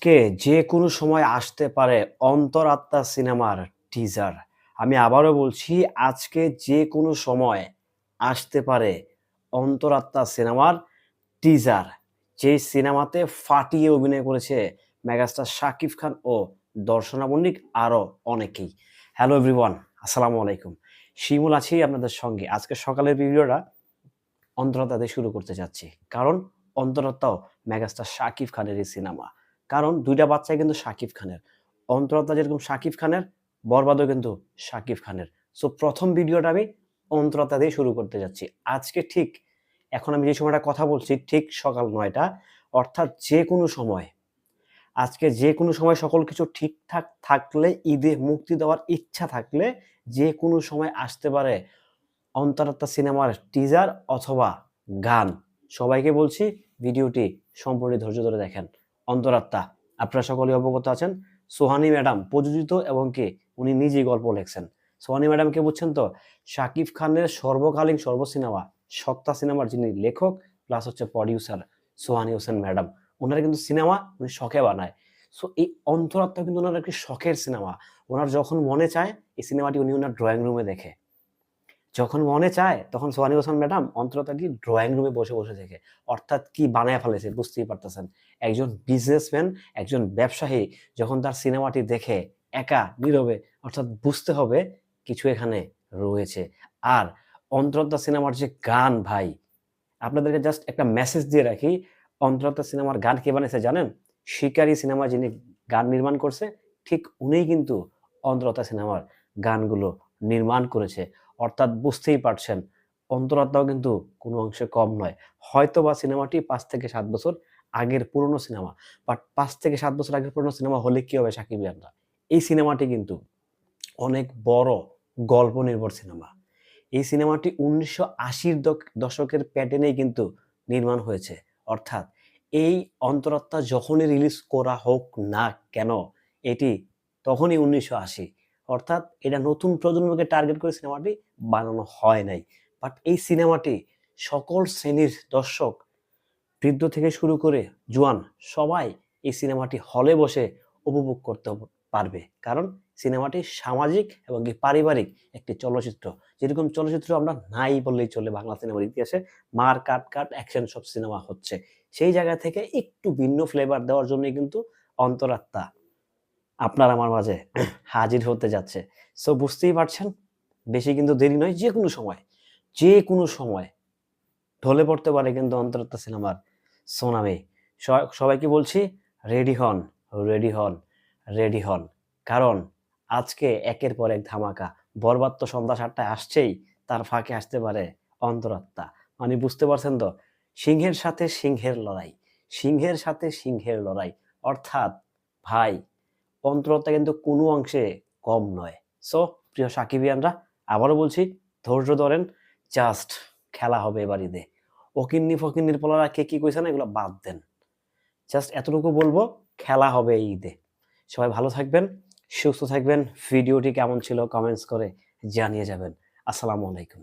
আজকে যে কোনো সময় আসতে পারে অন্তরাত্মা সিনেমার টিজার আমি আবারও বলছি, আজকে যে কোনো সময় আসতে পারে অন্তরাত্মা সিনেমার টিজার যে সিনেমাতে ফাটিয়ে অভিনয় করেছে মেগাস্টার শাকিব খান ও দর্শনা মল্লিক আরও অনেকেই। হ্যালো এভরিওয়ান আসসালামু আলাইকুম। শিমুল আছি আপনাদের সঙ্গে। আজকে সকালের ভিডিওটা অন্তরাত্মা দিয়ে শুরু করতে যাচ্ছি। কারণ অন্তরাত্মাও মেগাস্টার শাকিব খানের এই সিনেমা। কারণ দুইটা বাচ্চাই কিন্তু শাকিব খানের। অন্তরাত্মা যেরকম শাকিব খানের, বরবাদও কিন্তু শাকিব খানের। সো প্রথম ভিডিওটা আমি অন্তরাত্মা দিয়ে শুরু করতে যাচ্ছি। আজকে ঠিক, এখন আমি যে সময়টা কথা বলছি, ঠিক সকাল নয়টা, অর্থাৎ যে কোনো সময়, আজকে যে কোনো সময় সকল কিছু ঠিকঠাক থাকলে, ঈদে মুক্তি দেওয়ার ইচ্ছা থাকলে যে কোনো সময় আসতে পারে অন্তরাত্মা সিনেমার টিজার অথবা গান। সবাইকে বলছি, ভিডিওটি সম্পূর্ণ ধৈর্য ধরে দেখেন। অন্তরাত্মা। আপনারা সকলেই অবগত আছেন। সোহানি ম্যাডাম প্রযোজিত এবং কে? উনি নিজেই গল্প লেখছেন। সোহানি ম্যাডামকে বুঝছেন তো? শাকিব খানের সর্বকালীন সর্ব সিনেমা সত্তা সিনেমার যিনি লেখক প্লাস হচ্ছে প্রডিউসার সোহানি হোসেন ম্যাডাম। ওনারা কিন্তু সিনেমা উনি শখে বানায়। সো এই অন্তরাত্মা কিন্তু ওনার একটি শখের সিনেমা। ওনার যখন মনে চায়, এই সিনেমাটি উনি ওনার ড্রয়িং রুমে দেখে। যখন মনে চায়, তখন সোহানি হোসেন ম্যাডাম অন্তরতাটি ড্রয়িং রুমে বসে বসে দেখে। অর্থাৎ কি বানায় ফেলেছে বুঝতেই পারতেছেন। একজন বিজনেসম্যান একজন ব্যবসায়ী যখন তার সিনেমাটি দেখে একা, নীরবে, অর্থাৎ বুঝতে হবে কিছু এখানে রয়েছে। আর অন্তরতা সিনেমার যে গান ভাই, আপনাদেরকে জাস্ট একটা মেসেজ দিয়ে রাখি অন্তরতা সিনেমার গান কে বানিয়েছে জানেন? শিকারী সিনেমা যিনি গান নির্মাণ করছে, ঠিক উনিই কিন্তু অন্তরতা সিনেমার গানগুলো নির্মাণ করেছে। অর্থাৎ বুঝতেই পারছেন, অন্তরাত্মাও কিন্তু কোনো অংশে কম নয়। হয়তো বা সিনেমাটি পাঁচ থেকে সাত বছর আগের পুরনো সিনেমা, বাট পাঁচ থেকে সাত বছর আগের পুরনো সিনেমা হলে কি হবে সাকিব ইয়ানরা? এই সিনেমাটি কিন্তু অনেক বড় গল্প নির্ভর সিনেমা। এই সিনেমাটি উনিশশো আশির দশকের প্যাটার্নেই কিন্তু নির্মাণ হয়েছে। অর্থাৎ এই অন্তরাত্মা যখনই রিলিজ করা হোক না কেন, এটি তখনই উনিশশো আশি। অর্থাৎ এটা নতুন প্রজন্মকে টার্গেট করে সিনেমাটি বানানো হয় নাই। বাট এই সিনেমাটি সকল শ্রেণির দর্শক, বৃদ্ধ থেকে শুরু করে জোয়ান সবাই এই সিনেমাটি হলে বসে উপভোগ করতে পারবে। কারণ সিনেমাটি সামাজিক এবং পারিবারিক একটি চলচ্চিত্র। যেরকম চলচ্চিত্র আমরা নাই বললেই চলে বাংলা সিনেমার ইতিহাসে। মার, কাট কাট অ্যাকশন সব সিনেমা হচ্ছে। সেই জায়গা থেকে একটু ভিন্ন ফ্লেভার দেওয়ার জন্যই কিন্তু অন্তরাত্মা আপনার আমার মাঝে হাজির হতে যাচ্ছে। সো বুঝতেই পারছেন, বেশি কিন্তু দেরি নয়, যে কোনো সময়, যে কোনো সময় ঢলে পড়তে পারে কিন্তু অন্তরাত্মা সিনেমার সোনামে। সবাইকে বলছি রেডি হন রেডি হন রেডি হন। কারণ আজকে একের পর এক ধামাকা, বরবাদ তো সন্ধ্যা সাতটায় আসছেই, তার ফাঁকে আসতে পারে অন্তরাত্মা মানে বুঝতে পারছেন তো, সিংহের সাথে সিংহের লড়াই, সিংহের সাথে সিংহের লড়াই। অর্থাৎ ভাই অন্তরতা কিন্তু কোনো অংশে কম নয়। সো প্রিয় সাকিবিয়ানরা, আবারও বলছি, ধৈর্য ধরেন জাস্ট খেলা হবে এবার ঈদে। অকিন্নি ফকিন্নির পলারা কে কি কইছে না, এগুলো বাদ দেন। জাস্ট এতটুকু বলব, খেলা হবে এই ঈদে। সবাই ভালো থাকবেন, সুস্থ থাকবেন, ভিডিওটি কেমন ছিল কমেন্টস করে জানিয়ে যাবেন। আসসালামু আলাইকুম।